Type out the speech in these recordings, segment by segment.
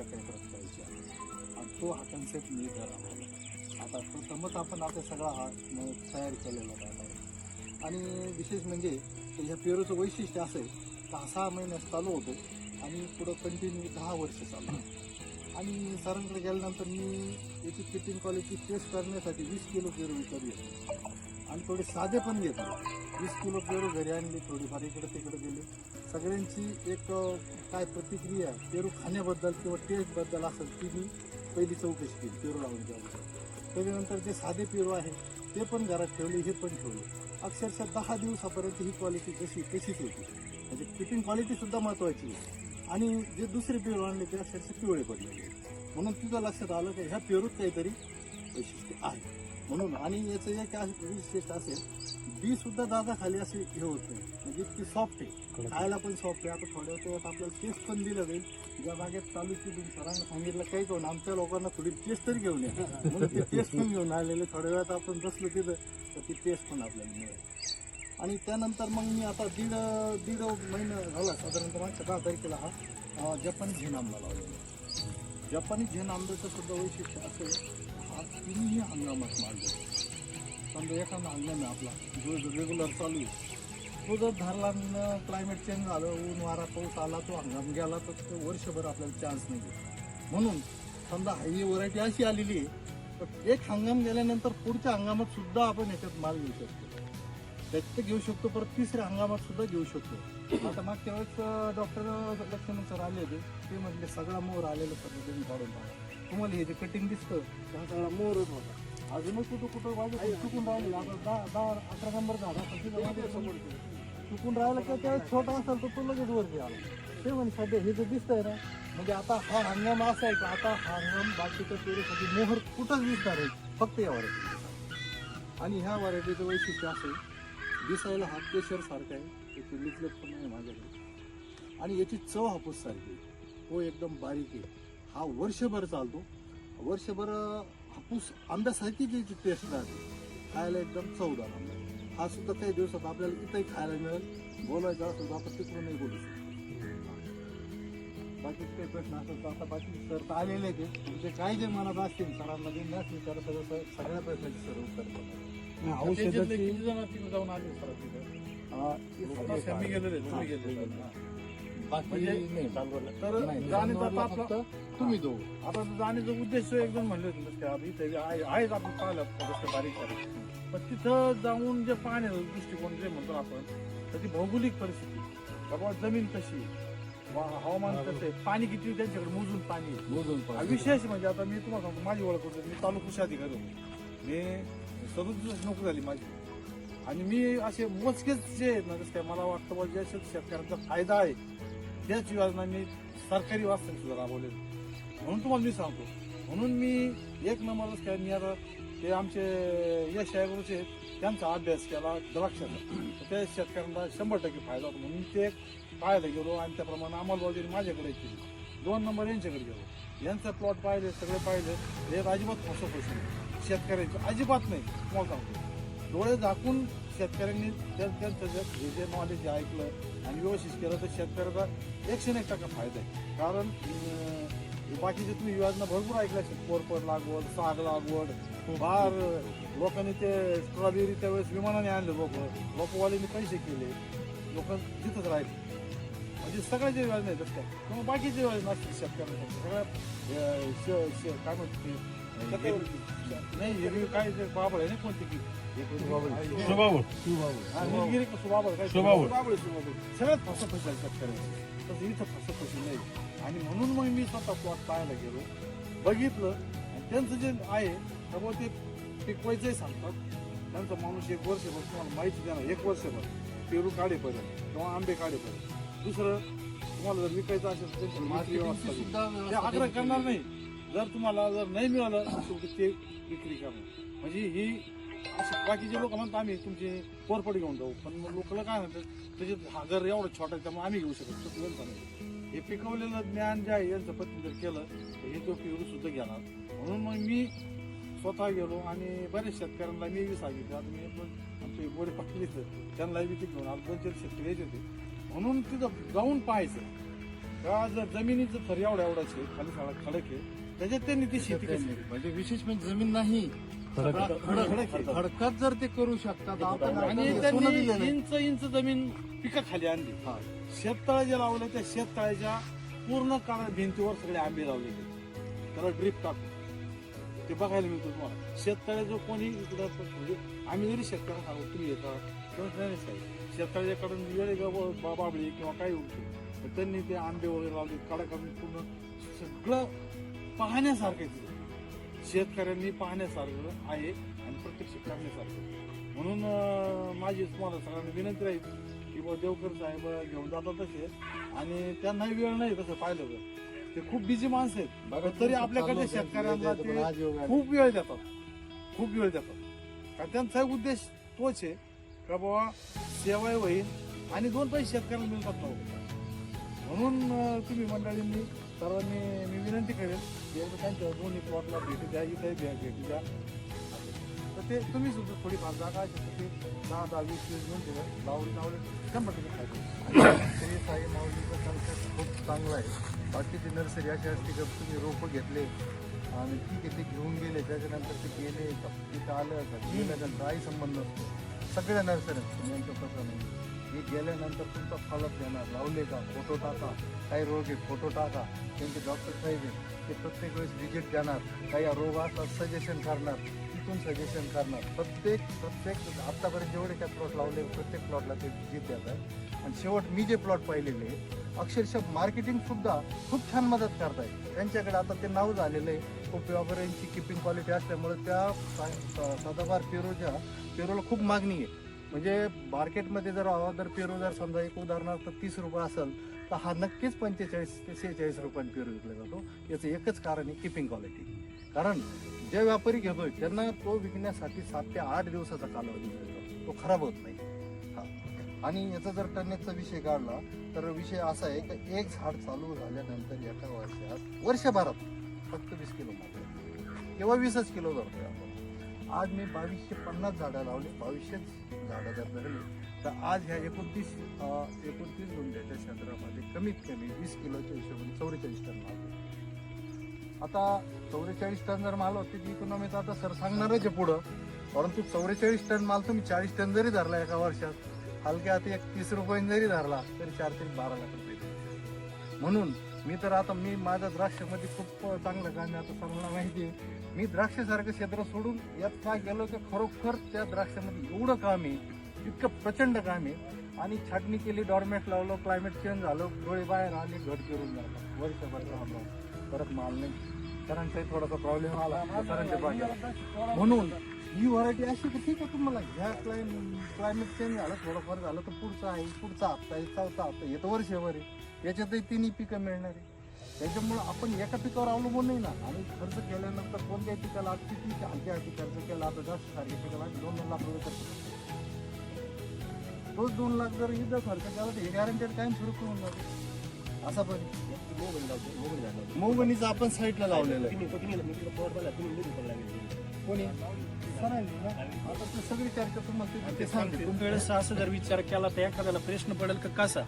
एकराची पाहिजे आहे. आणि तो हा कन्सेप्ट मी ठरवला आता प्रथमच आपण आता सगळा हा तयार केलेला आहे आणि विशेष म्हणजे ह्या पेरूचं वैशिष्ट्य असं आहे का हा सहा महिन्यात चालू होतो आणि पुढं कंटिन्यू दहा वर्ष चालू आणि सरांकडे गेल्यानंतर मी याची किटिंग क्वालिटी टेस्ट करण्यासाठी वीस किलो पेरू विकत घेतो आणि थोडे साधे पण घेतले. वीस किलो पेरू घरी आणली थोडीफार इकडे तिकडे गेले. सगळ्यांची एक काय प्रतिक्रिया पेरू खाण्याबद्दल किंवा टेस्टबद्दल असेल ती मी पहिली चौकशी केली पेरू लावून द्यावं त्याच्यानंतर जे साधे पेरू आहे ते पण घरात ठेवले हे पण ठेवले. अक्षरशः दहा दिवसापर्यंत ही क्वालिटी जशी तशीच होती. म्हणजे किटिंग क्वालिटीसुद्धा महत्त्वाची आहे. आणि जे दुसरे पेरू आणले ते अक्षरशः पिवळे पडलेले म्हणून तुझं लक्षात आलं की ह्या पेरूत काहीतरी वैशिष्ट्य आहे. म्हणून आणि याचं एक आहे विशेष असेल बी सुद्धा दादा खाली असे हे होत. म्हणजे इतकी सॉफ्ट आहे. खायला पण सॉफ्ट आहे. आता थोड्या वेळात आपल्याला टेस्ट पण दिलं जाईल. ज्या बागेत चालू केली सरांना सांगितलं काही करून आमच्या लोकांना थोडी टेस्ट तरी घेऊन या. म्हणून ते टेस्ट पण घेऊन आलेले. थोड्या वेळात आपण बसलो तिथं तर ती टेस्ट पण आपल्याला मिळेल. आणि त्यानंतर मग मी आता दीड दीड महिना झाला साधारणतः मागच्या दहा तारखेला हा जपानी झेन आंबा लावलेला जपानी झेन आंब्याचं सुद्धा वैशिष्ट्य असं आहे, हा तिन्ही हंगामात माल समजा एखादा आणला आहे आपला जो रेग्युलर चालू आहे तो जर धरला क्लायमेट चेंज झालं ऊन वारा पाऊस आला तो हंगाम गेला तर तो वर्षभर आपल्याला चान्स नाही म्हणून समजा ही व्हरायटी अशी आलेली आहे तर एक हंगाम गेल्यानंतर पुढच्या हंगामात सुद्धा आपण ह्याच्यात माल घेऊ शकतो. त्याच्यात घेऊ शकतो परत तिसऱ्या हंगामात सुद्धा घेऊ शकतो. आता मागच्या वेळेस डॉक्टर लक्ष्मण सर आले होते. ते म्हटले सगळा मोर आलेला सर तुम्ही काढून पाहा तुम्हाला हे जे कटिंग दिसतं हा सगळा मोरच होता. अजूनच कुठं कुठं बाजू चुकून राहिलेला आता दहा दहा अकरा नंबर झाला. चुकून राहिला का त्या छोटा असेल तर तो लगेच वरती आला. ते म्हणजे सध्या हे जे दिसतंय ना म्हणजे आता हा हंगाम असा आहे का आता हा हंगाम बाकीच्या पेरूसाठी मोहर कुठंच दिसणार आहे फक्त या व्हरायटी आणि ह्या व्हरायटीचं वैशिष्ट्य असं आहे दिसायला हा केशर आहे. याची लिचलत पण आहे माझ्याकडे. आणि याची चव हापूस सारखी तो एकदम बारीक आहे. हा वर्षभर चालतो. वर्षभर हापूस आंब्यासारखी त्याची टेस्ट राहते. खायला एकदम चवदार आंबा. हा सुद्धा काही दिवसात आपल्याला इथंही खायला मिळेल. बोलायचं तर आपण तिकडूनही बोलू शकतो. बाकी काही प्रश्न असेल तर आता बाकी सर तर आलेले आहेत. तुमचे काय जे मनात असतील सरांना बिंदास विचार सगळं सगळ्या प्रश्नाची सर उत्तर. औषधाची जाऊन आले सर तिथे गेलेले तुम्ही बाकी म्हणजे नाही. तर आता आपला फक्त तुम्ही दोघं आता जाण्याचा उद्देश एकदम म्हणले होते इथे आहे आहेच आपण पाहिलं रस्ते बारीक पण तिथं जाऊन जे पाहण्याचा दृष्टिकोन जे म्हणतो आपण त्याची भौगोलिक परिस्थिती. बाबा जमीन कशी हवामान कसं आहे? पाणी किती त्यांच्याकडे मोजून पाणी मोजून पाहिजे. विशेष म्हणजे आता मी तुम्हाला सांगतो माझी ओळख होतो. मी तालुका कृषी अधिकारी होतो. मी सदुस दिवस नोकरी झाली माझी. आणि मी असे मोजकेच जे आहेत ना जसं काय मला वाटतं बा ज्या शेत- शेतकऱ्यांचा फायदा आहे त्याच योजना मी सरकारी वास्तविक सुद्धा राबवले म्हणून तुम्हाला मी सांगतो. म्हणून मी एक नंबरच काय मी आता ते आमचे यश गुरुचे त्यांचा अभ्यास केला द्राक्षाचा त्या शेतकऱ्यांना शंभर टक्के फायदा होतो म्हणून ते पाहायला गेलो आणि त्याप्रमाणे अंमलबजावणी माझ्याकडे केली. दोन नंबर यांच्याकडे गेलो. यांचं प्लॉट पाहिले सगळे पाहिले हे अजिबात फसवफसवी नाही. शेतकऱ्यांची अजिबात नाही तुम्हाला सांगतो. डोळे झाकून शेतकऱ्यांनी त्यांचं जे हे जे नॉलेज जे ऐकलं आणि व्यवस्थित केलं तर शेतकऱ्याचा एकशे एक टक्का फायदा आहे. कारण बाकीचे तुम्ही योजना भरपूर ऐकल्या असेल. कोरपड लागवड साग लागवड. फार लोकांनी ते स्ट्रॉबेरी त्यावेळेस विमानाने आणले लोक लोकवाल्यांनी पैसे केले. लोक तिथंच राहिले. म्हणजे सगळ्या जे योजना आहेत काय किंवा बाकीचे योजना असतील शेतकऱ्यांसाठी सगळ्या अं, श- श- काय म्हणते नाही हे काय ते बाबळ आहे ना कोणती की? सुबाबूळ. हा, काय सुबाबळ. सगळ्यात फसफशी आहे शेतकऱ्यांची. तसं इथं फसफशी नाही. आणि म्हणून मग मी स्वतः प्लॉट पाहायला गेलो. बघितलं आणि त्यांचं जे आहे त्यामुळे ते पिकवायचंही सांगतात. त्यांचा माणूस एक वर्षभर तुम्हाला माहिती देणार एक वर्षभर पेरू काढेपर्यंत किंवा आंबे काढेपर्यंत. दुसरं तुम्हाला जर विकायचं असेल तर त्यांची विक्री व्यवस्था ते आग्रह करणार. नाही. जर तुम्हाला जर नाही मिळालं तर ते विक्री करणार म्हणजे ही बाकीचे लोक म्हणतात आम्ही तुमची कोरपड घेऊन जाऊ. पण मग लोकांना काय म्हणतात त्याच्यात हा घर एवढं छोटा आहे त्यामुळे आम्ही घेऊ शकतो नाही. हे पिकवलेलं ज्ञान जे आहे यांचं पत्नी जर केलं तर हे तो पेरू सुद्धा घेणार. म्हणून मग मी स्वतः गेलो आणि बरेच शेतकऱ्यांना मी बी सांगितलं आता मी पण आमचे गोडे पाठवले इथं त्यांना बी ते घेऊन आलो दोन चार शेतकरी होते. म्हणून तिथं जाऊन पाहायचं. जर जमिनीचं थर एवढा एवढाच आहे खाली सगळा खडक आहे. त्याच्यात त्यांनी ती शेती केली. म्हणजे विशेष म्हणजे जमीन नाही. खडक आहे. खडकात जर ते करू शकतात आपण आणि आता सोनं दिलेलं त्यांनी आहे. इंच इंच जमीन पिका खाली आणली. हा. शेततळे जे लावले त्या शेततळ्याच्या पूर्ण काळा भिंतीवर सगळे आंबे लावलेले त्याला ड्रीप टाकून. ते बघायला मिळतो तुम्हाला. शेततळे जो कोणी इकडं म्हणजे आम्ही जरी शेतकऱ्याला सांगू तुम्ही येता किंवा नाही साहेब शेतकऱ्याकडून वेळे बाबळी किंवा काही उठते तर त्यांनी ते आंबे वगैरे लावले काढा काढून पूर्ण सगळं पाहण्यासारखं शेतकऱ्यांनी पाहण्यासारखं आहे आणि प्रत्यक्ष करण्यासारखं म्हणून माझी तुम्हाला सगळ्यांना विनंती राहील की बुवा देवकर साहेब घेऊन जातात तसे आणि त्यांनाही वेळ नाही तसं पाहिलं तर. ते खूप बिझी माणसं आहेत. बघा, तरी आपल्याकडे शेतकऱ्यांना ते. खूप वेळ देतात. खूप वेळ देतात. कारण त्यांचा उद्देश तोच आहे का बाबा सेवाही होईल आणि दोन पैसे शेतकऱ्याला मिळतात ना हो. म्हणून तुम्ही मंडळींनी सर्वांनी मी विनंती करेल की त्यांच्या दोन्ही प्लॉटला भेटी द्या इथे द्या भेटी द्या. तर ते तुम्ही सुद्धा थोडीफार जागा आहे ते दहा दहा वीस वीस घेऊन ठेवा. लावली लावले शंभर टक्के खायचे श्री साई माऊलीचं कन्सेप्ट खूप चांगलं आहे. बाकीची नर्सरी अशी असते की तुम्ही रोपं घेतले आणि ठीक आहे ते घेऊन गेले त्याच्यानंतर ते गेले तिथं आलं का गेलं काही संबंध असतो सगळ्या नर्सऱ्या यांचं कसं नाही. हे गेल्यानंतर तुमचा फॉलोअप देणार. लावले का? फोटो टाका. काही रोग आहे फोटो टाका. त्यांचे डॉक्टर साहेब आहे ते प्रत्येक वेळेस व्हिजिट देणार. काही रोग असतात सजेशन करणार. तिथून सजेशन करणार. प्रत्येक प्रत्येक आत्तापर्यंत जेवढे काय प्लॉट लावले प्रत्येक प्लॉटला ते व्हिजिट देतात. आणि शेवट मी जे प्लॉट पाहिलेले अक्षरशः मार्केटिंग सुद्धा खूप छान मदत करतायत. त्यांच्याकडे आता ते नाव झालेलं आहे. खूप व्यापाऱ्यांची किपिंग क्वालिटी असल्यामुळे त्या सा- सदाबार पेरूच्या पेरूला खूप मागणी आहे. म्हणजे मार्केटमध्ये जर जर पेरू जर समजा एक उदाहरणार्थ तीस रुपये असेल तर हा नक्कीच पंचेचाळीस ते सेहेचाळीस रुपयांनी पेरू विकला जातो. याचं एकच कारण आहे किपिंग क्वालिटी कारण जे व्यापारी घेतोय त्यांना तो विकण्यासाठी सात ते आठ दिवसाचा कालावधी मिळतो. तो खराब होत नाही. हा. आणि याचा जर टनेजचा विषय काढला तर विषय असा आहे की एक झाड चालू झाल्यानंतर एका वर्षात वर्षभरात फक्त वीस किलो मागतो किंवा वीसच किलो धरतोय आपण. आज मी बावीसशे पन्नास झाडं लावले बावीसशेच झाडं जर धरले तर आज ह्या एकोणतीस एकोणतीस गुंड्याच्या क्षेत्रामध्ये कमीत कमी वीस किलोच्या हिशोबाने चौवेचाळीस टन माल आता चौवेचाळीस टन जर माल होते ती इकॉनॉमी तर आता सर सांगणारच आहे पुढं. परंतु चौवेचाळीस टन माल तुम्ही चाळीस टन जरी धरला एका वर्षात हलक्या आता एक तीस रुपयांनी जरी धरला तरी चार ते बारा लाख रुपये. म्हणून मी तर आता मी माझ्या द्राक्षामध्ये खूप चांगलं काम आहे आता सर्वांना माहिती आहे. मी द्राक्षासारखं क्षेत्र सोडून यात काय गेलो की खरोखर त्या द्राक्षामध्ये एवढं काम आहे इतकं प्रचंड काम आहे. आणि छाटणी केली डॉर्मेट लावलं क्लायमेट चेंज झालं डोळे बाहेर आले घट करून जातात वर्षभर राहतो परत माल नाही. सरांचाही थोडासा प्रॉब्लेम आला. सरांच्या पाहिजे म्हणून ही व्हरायटी अशी की ठीक आहे तुम्हाला. ह्या क्लायम क्लायमेट चेंज झालं थोडंफार झालं तर पुढचा आहे पुढचा हप्ता आहे चौथा हप्ता येतो वर्षभर आहे. याच्यातही तिन्ही पिकं मिळणार आहे. त्याच्यामुळं आपण एका पिकावर अवलंबून नाही ना. आणि खर्च केल्यानंतर कोणत्याही पिकाला किती हलक्या हलकी खर्च केला आता जास्त सारख्या पिकाला दोन दोन लाख रुपये खर्च तोच दोन लाख जर इथं खर्च केला तर हे गॅरंटेड कायम सुरू करून जातो असा पण मोगणीचं आपण साईडला लावलेलं आहे. कोणी? आता सगळी चर्चा तुम्हाला ते- सांगते तुमच्या वेळेस असं जर विचार केला तर एखाद्याला प्रश्न पडेल का कसा?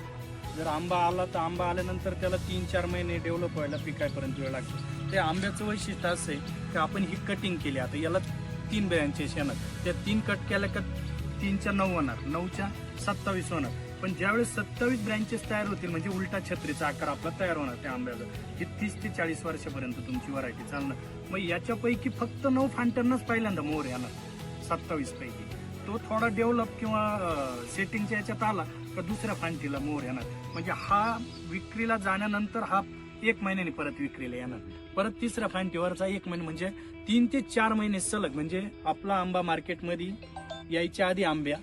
जर आंबा आला तर आंबा आल्यानंतर त्याला तीन चार महिने डेव्हलप व्हायला पिकायपर्यंत वेळ लागतो. ते आंब्याचं वैशिष्ट्य असं आहे की आपण ही कटिंग केली. आता याला तीन बियांचे शेणात. त्या तीन कट केल्या का तीनच्या नऊ होणार नऊच्या सत्तावीस होणार. पण ज्यावेळेस सत्तावीस ब्रँचेस तयार होतील म्हणजे उलटा छत्रीचा आकार आपला तयार होणार त्या आंब्याचा हे तीस ते चाळीस वर्षापर्यंत तुमची व्हरायटी चालणार. मग याच्यापैकी फक्त नऊ फांट्यांनाच पहिल्यांदा मोर येणार सत्तावीस पैकी. तो थोडा डेव्हलप किंवा सेटिंगच्या याच्यात आला का दुसऱ्या फांटीला मोर येणार. म्हणजे हा विक्रीला जाण्यानंतर हा एक महिन्याने परत विक्रीला येणार. परत तिसऱ्या फांटीवरचा एक महिने म्हणजे तीन ते चार महिने सलग म्हणजे आपला आंबा मार्केटमध्ये यायच्या आधी आंब्या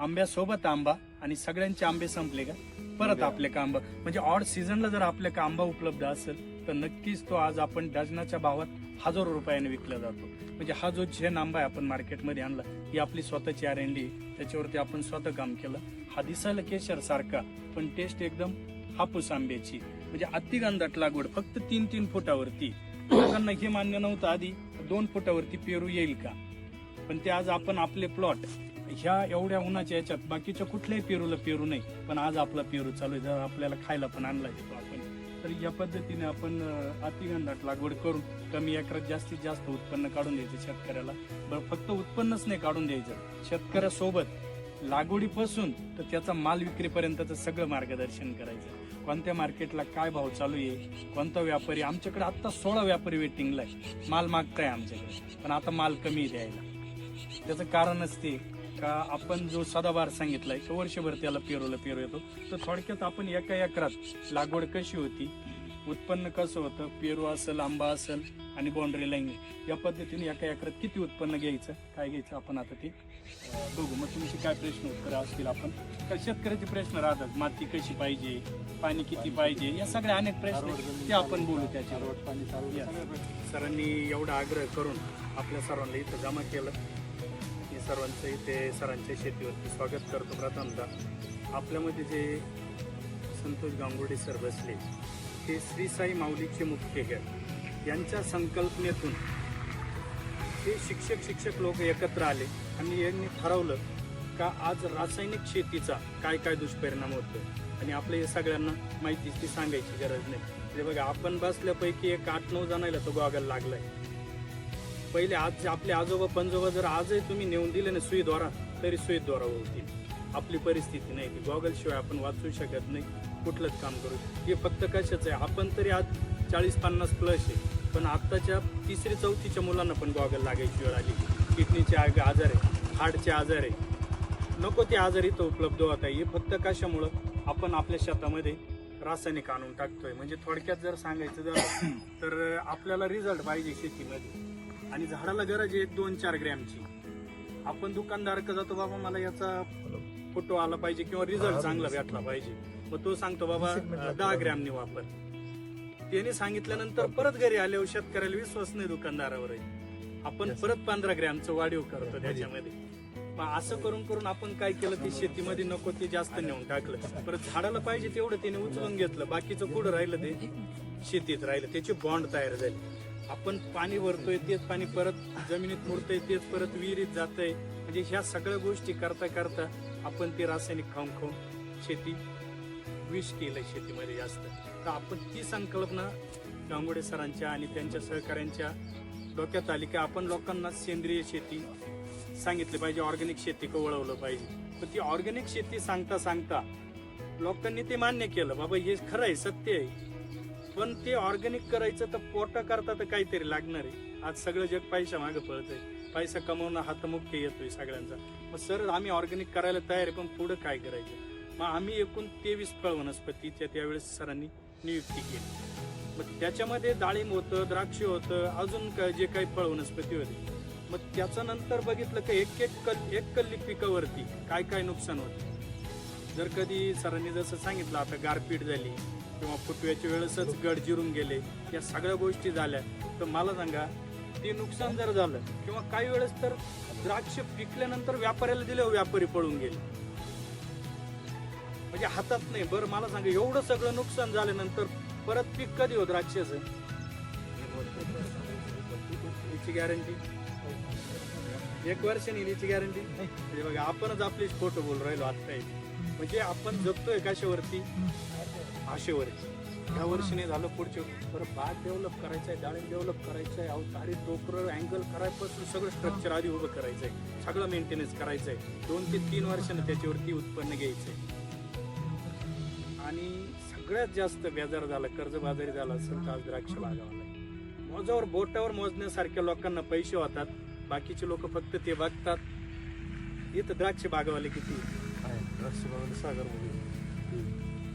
आंब्यासोबत आंबा आणि सगळ्यांचे आंबे संपले का? परत आपले का आंबा म्हणजे ऑड सीझनला जर आपल्या का आंबा उपलब्ध असेल तर नक्कीच तो आज आपण डझनाच्या भावात हजारो रुपयाने विकला जातो. म्हणजे हा जो झेन आंबा आहे आपण मार्केटमध्ये आणला ही आपली स्वतःची आर एन डी त्याच्यावरती आपण स्वतः काम केलं. हा दिसायला केशर सारखा पण टेस्ट एकदम हापूस आंब्याची. म्हणजे अतिगंधाट लागवड फक्त तीन तीन फुटावरती. लोकांना हे मान्य नव्हतं आधी दोन फुटावरती पेरू येईल का? पण ते आज आपण आपले प्लॉट ह्या एवढ्या उन्हाच्या याच्यात बाकीच्या कुठल्याही पेरूला पेरू नाही. पण आज आपला पेरू चालू आहे जर आपल्याला खायला पण आणला प्लॉट तर या पद्धतीने आपण अं, अतिगंधाट लागवड करून कमी एकरात जास्तीत जास्त उत्पन्न काढून द्यायचं शेतकऱ्याला. बरं फक्त उत्पन्नच नाही काढून द्यायचं. शेतकऱ्यासोबत लागवडीपासून तर त्याचा माल विक्रीपर्यंतचं सगळं मार्गदर्शन करायचं. कोणत्या मार्केटला काय भाव चालू आहे? कोणता व्यापारी? आमच्याकडे आत्ता सोळा व्यापारी वेटिंगला आहे. माल मागताय आमच्याकडे. पण आता माल कमी द्यायला. त्याचं कारणच ते. का आपण जो सदाबार सांगितलाय की वर्षभर त्याला पेरूला पेरू येतो. तर थोडक्यात आपण एका एकरात लागवड कशी होती? उत्पन्न कसं होतं? पेरू असेल आंबा असेल आणि बाउंड्री लाईन या पद्धतीने एका एकरात किती उत्पन्न घ्यायचं? काय घ्यायचं आपण आता ते बघू. मग तुमचे काय प्रश्न उत्तर असतील आपण? तर शेतकऱ्याचे प्रश्न राहतात माती कशी पाहिजे? पाणी किती पाहिजे? या सगळ्या अनेक प्रश्न. ते आपण बोलू त्याच्यावर. रोड पाणी. सरांनी एवढा आग्रह करून आपल्या सर्वांना इथं जमा केलं. सर्वांचं इथे सरांच्या शेतीवरती स्वागत करतो प्रथमतः. आपल्यामध्ये जे संतोष गांगुर्डे सर बसले ते श्री साई माऊलीचे मुख्य घर यांच्या संकल्पनेतून हे शिक्षक शिक्षक लोक एकत्र आले आणि यांनी ठरवलं का आज रासायनिक शेतीचा काय काय दुष्परिणाम होतो? आणि आपल्या हे सगळ्यांना माहिती ती सांगायची गरज नाही. म्हणजे बघा आपण बसल्यापैकी एक आठ नऊ जणायला तो गॉगल लागलाय. पहिले आज आपले आजोबा पंजोबा जर आजही तुम्ही नेऊन दिले ना सुईद्वारा तरी सुईद्वारा होतील. आपली परिस्थिती नाही. की गॉगलशिवाय आपण वाचू शकत नाही. कुठलंच काम करू हे फक्त कशाचं आहे? आपण तरी आज चाळीस पन्नास प्लस आहे. पण आत्ताच्या तिसरी चौथीच्या मुलांना पण गॉगल लागायची वेळ आली. किडनीचे आग- आजार आहे. हार्टचे आजार आहे. नको ते आजार इथं उपलब्ध होत आहे. हे फक्त कशामुळं? आपण आपल्या शेतामध्ये रासायनिक आणून टाकतोय. म्हणजे थोडक्यात जर सांगायचं जर तर आपल्याला रिझल्ट पाहिजे शेतीमध्ये. आणि झाडाला गरज आहे एक दोन चार ग्रॅमची. आपण दुकानदार जातो बाबा मला याचा फोटो आला पाहिजे किंवा रिझल्ट चांगला भेटला पाहिजे. मग तो सांगतो बाबा दहा ग्रॅमने वापर. त्याने सांगितल्यानंतर परत घरी आल्यावर शेतकऱ्याला विश्वास नाही दुकानदारावर आपण परत पंधरा ग्रॅमचं वाढीव करतो त्याच्यामध्ये. मग असं करून करून आपण काय केलं ते शेतीमध्ये नको ते जास्त नेऊन टाकलं. परत झाडाला पाहिजे तेवढं त्याने उचलून घेतलं. बाकीचं कुठं राहिलं ते? शेतीत राहिलं. त्याची बॉन्ड तयार झाली. आपण पाणी भरतोय तेच पाणी परत जमिनीत मुरतंय तेच परत विहिरीत जातंय. म्हणजे ह्या सगळ्या गोष्टी करता करता आपण ते रासायनिक खाऊन खाऊन शेती विष केलंय शेतीमध्ये जास्त. तर आपण ती संकल्पना गांगुडे सरांच्या आणि त्यांच्या सहकाऱ्यांच्या डोक्यात आली की आपण लोकांना सेंद्रिय शेती सांगितली पाहिजे ऑर्गॅनिक शेती वळवलं पाहिजे. तर ती ऑर्गॅनिक शेती सांगता सांगता लोकांनी ते मान्य केलं. बाबा हे खरं आहे सत्य आहे. पण ते ऑर्गॅनिक करायचं तर पोटा करता तर काहीतरी लागणार आहे. आज सगळं जग पैसा मागे पळतंय. पैसा कमवणं हातमुख्य येतोय सगळ्यांचा. मग सर आम्ही ऑर्गॅनिक करायला तयार आहे पण पुढं काय करायचं? मग आम्ही एकूण तेवीस फळ वनस्पतीच्या त्यावेळेस सरांनी नियुक्ती केली. मग त्याच्यामध्ये डाळिंब होतं द्राक्ष होतं अजून काय जे काही फळ वनस्पती होती. मग त्याच्या नंतर बघितलं की एक एक कल एक कल्ली पिकावरती काय काय नुकसान होतं. जर कधी सरांनी जसं सांगितलं आता गारपीट झाली किंवा फुटव्याच्या वेळेसच गड जिरून गेले या सगळ्या गोष्टी झाल्या. तर मला सांगा ते नुकसान जर झालं किंवा काही वेळेस तर द्राक्ष पिकल्यानंतर व्यापाऱ्याला दिले व्यापारी पळून गेले. म्हणजे हातात नाही. बरं मला सांगा एवढं सगळं नुकसान झाल्यानंतर परत पीक कधी होत द्राक्षाचं? याची गॅरंटी एक वर्षाने याची गॅरंटी म्हणजे बघा आपणच आपलीच फोटो बोल राहिलो आत्ता म्हणजे आपण जगतोय कशावरती? आशेवर ह्या वर्षी नाही झालं पुढच्या बरं बाग डेव्हलप करायचं आहे डाळिंब डेव्हलप करायचं आहे अहो टोकर अँगल करायपासून सगळं स्ट्रक्चर आधी उभं करायचं आहे सगळं मेंटेनन्स करायचं आहे दोन ते तीन वर्षानं त्याच्यावरती उत्पन्न घ्यायचं आहे आणि सगळ्यात जास्त बेजार झाला कर्जबाजारी झाला असेल तर आज द्राक्ष बागावाला मोजावर बोटावर मोजण्यासारख्या लोकांना पैसे होतात. बाकीचे लोक फक्त ते बघतात. इथं द्राक्ष बागावाले किती? सागर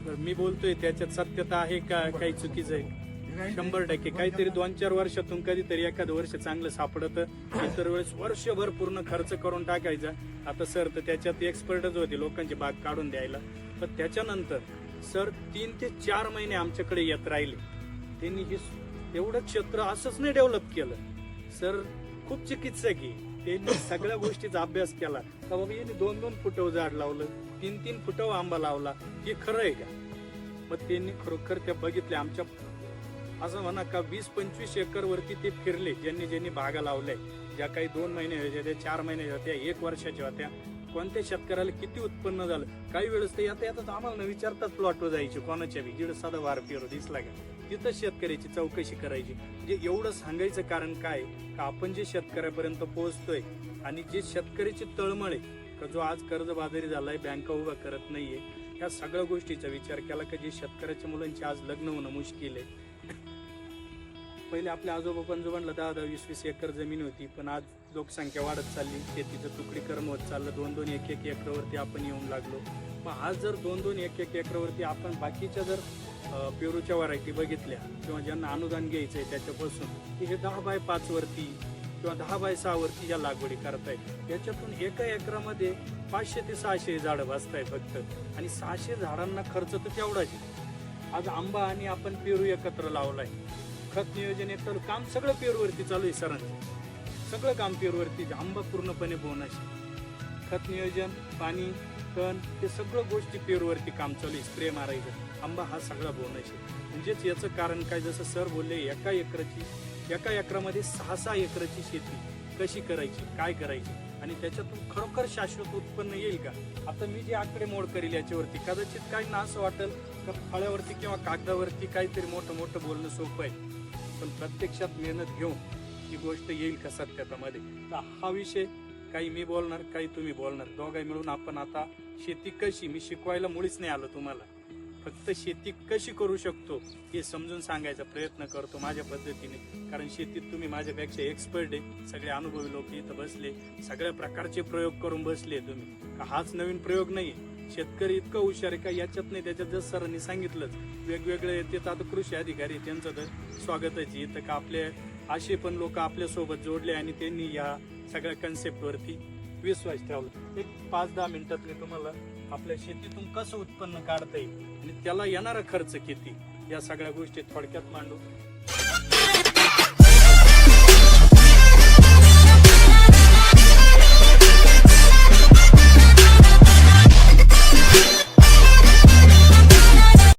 तर मी बोलतोय त्याच्यात सत्यता आहे का काही चुकीचं आहे? शंभर टक्के. काहीतरी दोन चार वर्षातून कधीतरी एखादं वर्ष चांगलं सापडत. इतर वेळेस वर्षभर पूर्ण खर्च करून टाकायचा. आता सर तर त्याच्यात एक्सपर्टच होते लोकांची बाग काढून द्यायला. पण त्याच्यानंतर सर तीन ते चार महिने आमच्याकडे येत राहिले. त्यांनी हे एवढं क्षेत्र असंच नाही डेव्हलप केलं. सर खूप चिकित्सक आहे. त्यांनी सगळ्या गोष्टीचा अभ्यास केला. का बाबा यांनी दोन दोन फुटव झाड लावलं. तीन तीन फुटव आंबा लावला. हे खरं आहे का? मग त्यांनी खरोखर त्या बघितल्या आमच्या असं म्हणा का वीस पंचवीस एकर वरती ते फिरले ज्यांनी ज्यांनी बागा लावल्या. ज्या काही दोन महिने होत्या चार महिने होत्या एक वर्षाच्या होत्या. कोणत्या शेतकऱ्याला किती उत्पन्न झालं? काही वेळेस ते येता येतात आम्हाला न विचारतात प्लॉटवर जायचे. कोणाच्या बी? जिड साधा वार दिसला का? तिथं शेतकऱ्याची चौकशी करायची. जे एवढं सांगायचं कारण काय? का आपण जे शेतकऱ्यापर्यंत पोहोचतोय आणि जे शेतकऱ्याची तळमळ आहे का जो आज कर्जबाजारी झालाय बँका उभा करत नाहीये ह्या सगळ्या गोष्टीचा विचार केला का जे शेतकऱ्याच्या मुलांची आज लग्न होणं मुश्किल आहे. पहिले आपल्या आजोबा पंजोबांना दहा दहा वीस वीस एकर जमीन होती पण आज लोकसंख्या वाढत चालली शेतीचं तुकडीकरण होत चाललं दोन दोन एक एक एकरवरती आपण येऊन लागलो. मग आज जर दोन दोन एक एक एकरवरती आपण बाकीच्या जर पेरूच्या व्हरायटी बघितल्या किंवा ज्यांना अनुदान घ्यायचं आहे त्याच्यापासून की हे दहा बाय पाचवरती किंवा दहा बाय सहा या लागवडी करतायत. याच्यातून एका एकरामध्ये पाचशे ते सहाशे झाडं बसताय फक्त. आणि सहाशे झाडांना खर्च तर तेवढाच आहे. आज आंबा आणि आपण पेरू एकत्र लावलाय. खत नियोजन एक काम सगळं पेरूवरती चालू आहे सरांचं. सगळं काम पेरूवरती आंबा पूर्णपणे बोनस खत नियोजन पाणी तण हे सगळं गोष्टी पेरूवरती काम चालू आहे. स्प्रे मारायचं. आंबा हा सगळा बोनस आहे. म्हणजेच याचं कारण काय? जसं सर बोलले एका एकराची एका एकरामध्ये सहा सहा एकराची शेती. कशी करायची? काय करायची? आणि त्याच्यातून खरोखर शाश्वत उत्पन्न येईल का? आता मी जे आकडे मोड करेल याच्यावरती कदाचित काही ना असं वाटेल का फळ्यावरती किंवा कागदावरती काहीतरी मोठं मोठं बोलणं सोपं आहे. पण प्रत्यक्षात मेहनत घेऊन ही गोष्ट येईल का सत्यतामध्ये तर हा विषय काही मी बोलणार काही तुम्ही बोलणार. दोघाही मिळून आपण आता शेती कशी? मी शिकवायला मुळीच नाही आलो तुम्हाला. फक्त शेती कशी करू शकतो हे समजून सांगायचा प्रयत्न करतो माझ्या पद्धतीने. कारण शेतीत तुम्ही माझ्यापेक्षा एक्सपर्ट आहे. सगळे अनुभवी लोक इथं बसले. सगळ्या प्रकारचे प्रयोग करून बसले तुम्ही. का हाच नवीन प्रयोग नाही शेतकरी इतकं हुशार आहे का याच्यात नाही त्याच्यात जसं सरांनी सांगितलंच. वेगवेगळे येतात. आता कृषी अधिकारी त्यांचं तर स्वागतच इथं का आपले असे पण लोक आपल्यासोबत जोडले आणि त्यांनी या सगळ्या कन्सेप्टवरती विश्वास ठेवला. एक पाच दहा मिनिटात मी तुम्हाला आपल्या शेतीतून कसं उत्पन्न काढता येईल आणि त्याला येणारा खर्च किती? या सगळ्या गोष्टी थोडक्यात मांडू.